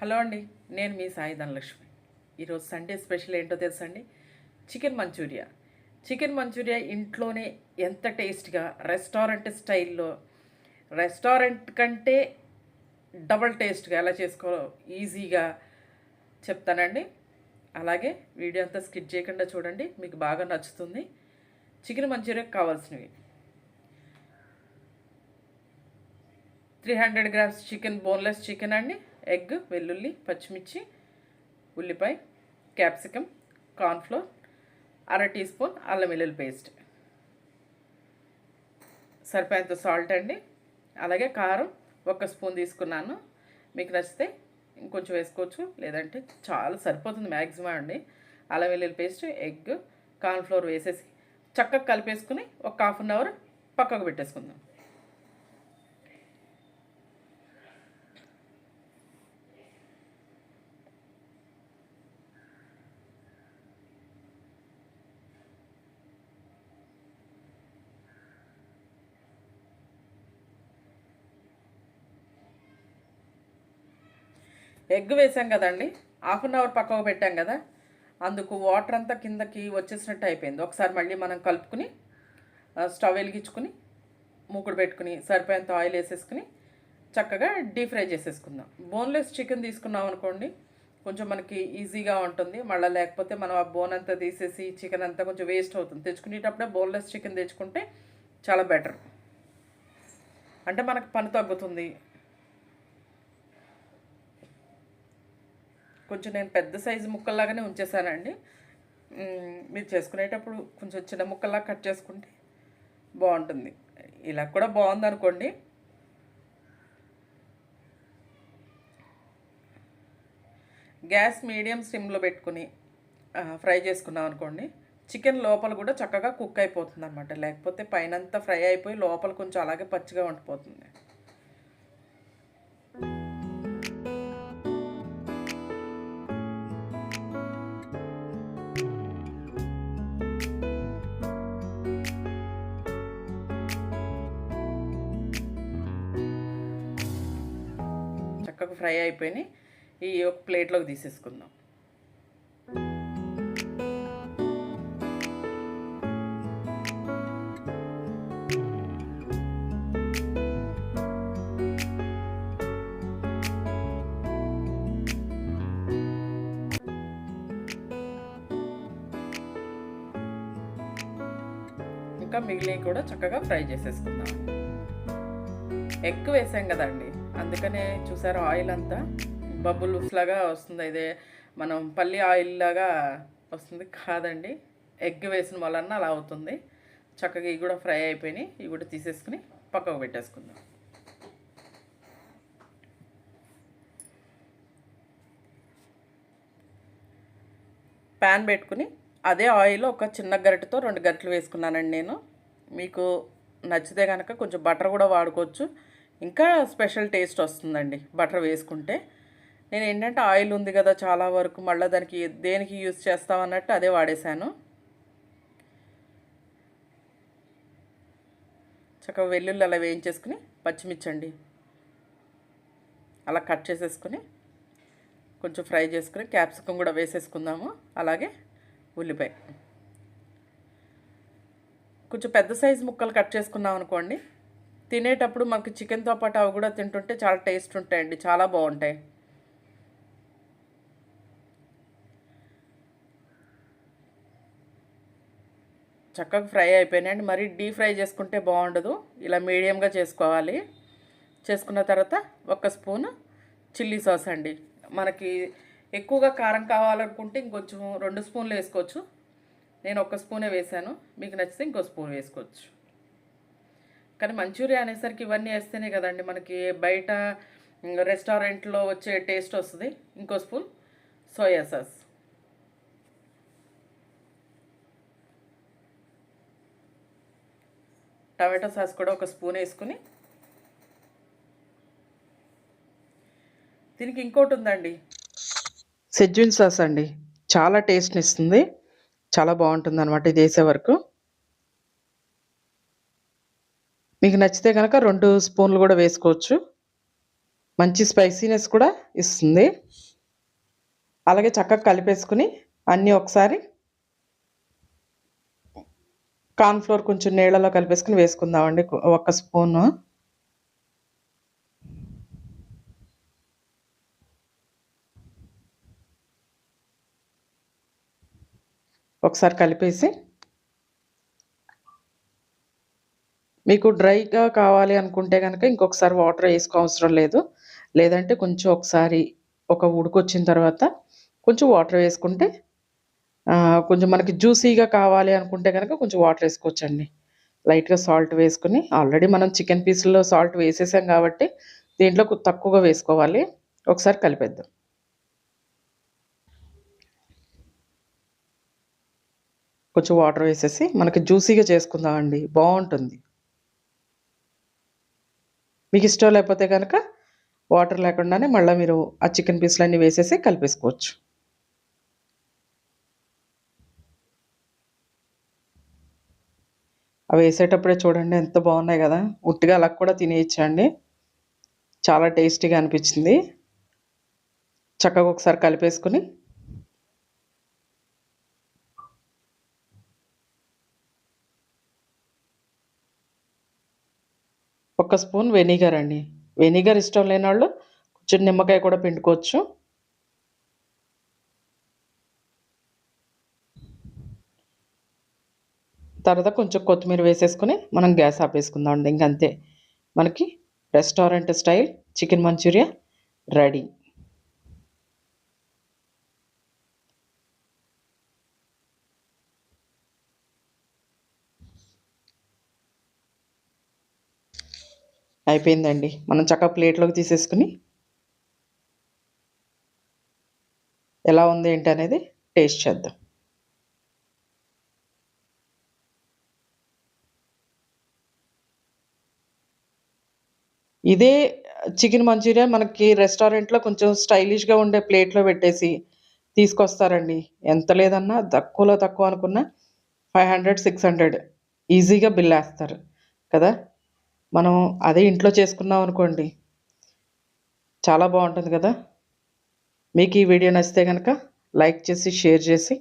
Hello అండి నేను మీ సాయి ధనలక్ష్మి. ఈరోజు సండే స్పెషల్ ఏంటో తెలుసా అండి? Chicken Manchuria. చికెన్ మంచూరియా ఇంట్లోనే ఎంత టేస్ట్గా రెస్టారెంట్ స్టైల్లో రెస్టారెంట్ కంటే డబల్ టేస్ట్గా ఎలా చేసుకోవాలో ఈజీగా చెప్తానండి. అలాగే వీడియో అంతా స్కిప్ చేయకుండా చూడండి మీకు బాగా నచ్చుతుంది. చికెన్ మంచూరియా కావాల్సినవి. Three hundred grams chicken boneless chicken అండి. ఎగ్ వెల్లుల్లి పచ్చిమిర్చి ఉల్లిపాయ క్యాప్సికమ్ కార్న్ఫ్లోర్ అర టీ స్పూన్ అల్లం వెల్లుల్లి పేస్ట్. సరిపోయేంత సాల్ట్ అండి. అలాగే కారం ఒక స్పూన్ తీసుకున్నాను. మీకు నచ్చితే ఇంకొంచెం వేసుకోవచ్చు. లేదంటే చాలా సరిపోతుంది మ్యాక్సిమం అండి. అల్లం వెల్లుల్లి పేస్ట్ ఎగ్ కార్న్ఫ్లోర్ వేసేసి చక్కగా కలిపేసుకుని ఒక హాఫ్ అన్ అవర్ పక్కకు పెట్టేసుకుందాం. ఎగ్ వేసాం కదండి. హాఫ్ అన్ అవర్ పక్కకు పెట్టాం కదా. అందుకు వాటర్ అంతా కిందకి వచ్చేసినట్టు అయిపోయింది. ఒకసారి మళ్ళీ మనం కలుపుకుని స్టవ్ వెలిగించుకుని మూకుడు పెట్టుకుని సరిపోయేంత ఆయిల్ వేసేసుకుని చక్కగా డీప్ ఫ్రై చేసేసుకుందాం. బోన్లెస్ చికెన్ తీసుకున్నాం అనుకోండి కొంచెం మనకి ఈజీగా ఉంటుంది. మళ్ళీ లేకపోతే మనం ఆ బోన్ అంతా తీసేసి చికెన్ అంతా కొంచెం వేస్ట్ అవుతుంది. తెచ్చుకునేటప్పుడే బోన్లెస్ చికెన్ తెచ్చుకుంటే చాలా బెటర్. అంటే మనకు పని తగ్గుతుంది. కొంచెం నేను పెద్ద సైజు ముక్కల్లాగానే ఉంచేసానండి మీరు చేసుకునేటప్పుడు కొంచెం చిన్న ముక్కల్లా కట్ చేసుకుంటే బాగుంటుంది. ఇలా కూడా బాగుంది అనుకోండి గ్యాస్ మీడియం సిమ్లో పెట్టుకుని ఫ్రై చేసుకున్నాం అనుకోండి చికెన్ లోపల కూడా చక్కగా కుక్ అయిపోతుంది అనమాట లేకపోతే పైనంతా ఫ్రై అయిపోయి లోపల కొంచెం అలాగే పచ్చిగా ఉండిపోతుంది. చక్కగా ఫ్రై అయిపోయినాయి. ఈ ఒక ప్లేట్లోకి తీసేసుకుందాం. ఇంకా మిగిలినవి కూడా చక్కగా ఫ్రై చేసేసుకుందాం. ఎగ్ వేసాం కదండి. అందుకనే చూసారు ఆయిల్ అంతా? బబుల్స్ లాగా వస్తుంది. ఇదే మనం పల్లి ఆయిల్ లాగా వస్తుంది. కాదండి ఎగ్ వేసిన వలన అలా అవుతుంది. చక్కగా ఇవి కూడా ఫ్రై అయిపోయినాయి. ఇవి కూడా తీసేసుకుని పక్కకు పెట్టేసుకుందాం. ప్యాన్ పెట్టుకుని అదే ఆయిల్ ఒక చిన్న గరిటతో రెండు గరిటలు వేసుకున్నానండి నేను. మీకు నచ్చితే కనుక కొంచెం బటర్ కూడా వాడుకోవచ్చు. ఇంకా స్పెషల్ టేస్ట్ వస్తుందండి. బటర్ వేసుకుంటే. నేను ఏంటంటే ఆయిల్ ఉంది కదా చాలా వరకు మళ్ళీ దానికి దేనికి యూజ్ చేస్తాం అన్నట్టు అదే వాడేశాను. చక్కగా వెల్లుల్లి అలా వేయించేసుకుని పచ్చిమిర్చండి. అలా కట్ చేసేసుకుని కొంచెం ఫ్రై చేసుకుని క్యాప్సికమ్ కూడా వేసేసుకుందాము. అలాగే ఉల్లిపాయ. కొంచెం పెద్ద సైజు ముక్కలు కట్ చేసుకున్నాం అనుకోండి తినేటప్పుడు మనకి చికెన్తో పాటు అవి కూడా తింటుంటే చాలా టేస్ట్ ఉంటాయండి చాలా బాగుంటాయి. చక్కగా ఫ్రై అయిపోయినాయండి. మరి డీప్ ఫ్రై చేసుకుంటే బాగుండదు. ఇలా మీడియంగా చేసుకోవాలి. చేసుకున్న తర్వాత ఒక స్పూన్ చిల్లీ సాస్ అండి. మనకి ఎక్కువగా కారం కావాలనుకుంటే ఇంకొంచెం రెండు స్పూన్లు వేసుకోవచ్చు. నేను ఒక స్పూనే వేసాను. మీకు నచ్చితే ఇంకో స్పూన్ వేసుకోవచ్చు. కానీ మంచూరియా అనేసరికి ఇవన్నీ వేస్తేనే కదండి మనకి బయట రెస్టారెంట్లో వచ్చే టేస్ట్ వస్తుంది. ఇంకో spoon soya sauce. Tomato sauce కూడా ఒక స్పూన్ వేసుకుని దీనికి ఇంకోటి ఉందండి. సెజ్విన్ సాస్ అండి. చాలా టేస్ట్ని ఇస్తుంది చాలా బాగుంటుంది అనమాట ఇది వేసే వరకు. మీకు నచ్చితే కనుక రెండు స్పూన్లు కూడా వేసుకోవచ్చు. మంచి స్పైసీనెస్ కూడా ఇస్తుంది. అలాగే చక్కగా కలిపేసుకుని అన్నీ ఒకసారి కార్న్ఫ్లోర్ కొంచెం నీళ్ళలో కలిపేసుకుని వేసుకుందామండి. ఒక స్పూను. ఒకసారి కలిపేసి మీకు డ్రైగా కావాలి అనుకుంటే కనుక ఇంకొకసారి వాటర్ వేసుకో అవసరం లేదు. లేదంటే కొంచెం ఒకసారి ఒక ఉడికొచ్చిన తర్వాత కొంచెం వాటర్ వేసుకుంటే కొంచెం మనకి జ్యూసీగా కావాలి అనుకుంటే కనుక కొంచెం వాటర్ వేసుకోవచ్చండి. లైట్గా సాల్ట్ వేసుకుని ఆల్రెడీ మనం చికెన్ పీసుల్లో సాల్ట్ వేసేసాం కాబట్టి దీంట్లో తక్కువగా వేసుకోవాలి. ఒకసారి కలిపేద్దాం. కొంచెం వాటర్ వేసేసి మనకి జ్యూసీగా చేసుకుందామండి. బాగుంటుంది. మీకు ఇష్టం లేకపోతే కనుక వాటర్ లేకుండానే మళ్ళీ మీరు ఆ చికెన్ పీసులన్నీ వేసేసి కలిపేసుకోవచ్చు. అవి వేసేటప్పుడే చూడండి ఎంత బాగున్నాయి కదా. ఉట్టిగా అలా కూడా తినేయచ్చండి. చాలా టేస్టీగా అనిపించింది. చక్కగా ఒకసారి కలిపేసుకుని ఒక స్పూన్ వెనిగర్ అండి. వెనిగర్ ఇష్టం లేని వాళ్ళు కొంచెం నిమ్మకాయ కూడా పిండుకోవచ్చు. తర్వాత కొంచెం కొత్తిమీర వేసేసుకొని మనం గ్యాస్ ఆపేసుకుందాం అండి ఇంకంతే. మనకి restaurant style chicken manchuria ready. అయిపోయిందండి. మనం చక్కగా ప్లేట్లోకి తీసేసుకుని ఎలా ఉంది ఏంటి అనేది టేస్ట్ చేద్దాం. ఇదే చికెన్ మంచూరియా మనకి రెస్టారెంట్లో కొంచెం స్టైలిష్గా ఉండే ప్లేట్లో పెట్టేసి తీసుకొస్తారండి. ఎంత లేదన్నా తక్కువలో తక్కువ అనుకున్నా ఫైవ్ హండ్రెడ్ సిక్స్ హండ్రెడ్ ఈజీగా బిల్ వేస్తారు కదా. మనం అదే ఇంట్లో చేసుకున్నాం అనుకోండి చాలా బాగుంటుంది కదా? మీకు ఈ వీడియో నచ్చితే కనుక లైక్ చేసి షేర్ చేసి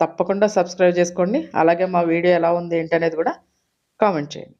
తప్పకుండా సబ్స్క్రైబ్ చేసుకోండి. అలాగే మా వీడియో ఎలా ఉంది ఏంటనేది కూడా కామెంట్ చేయండి.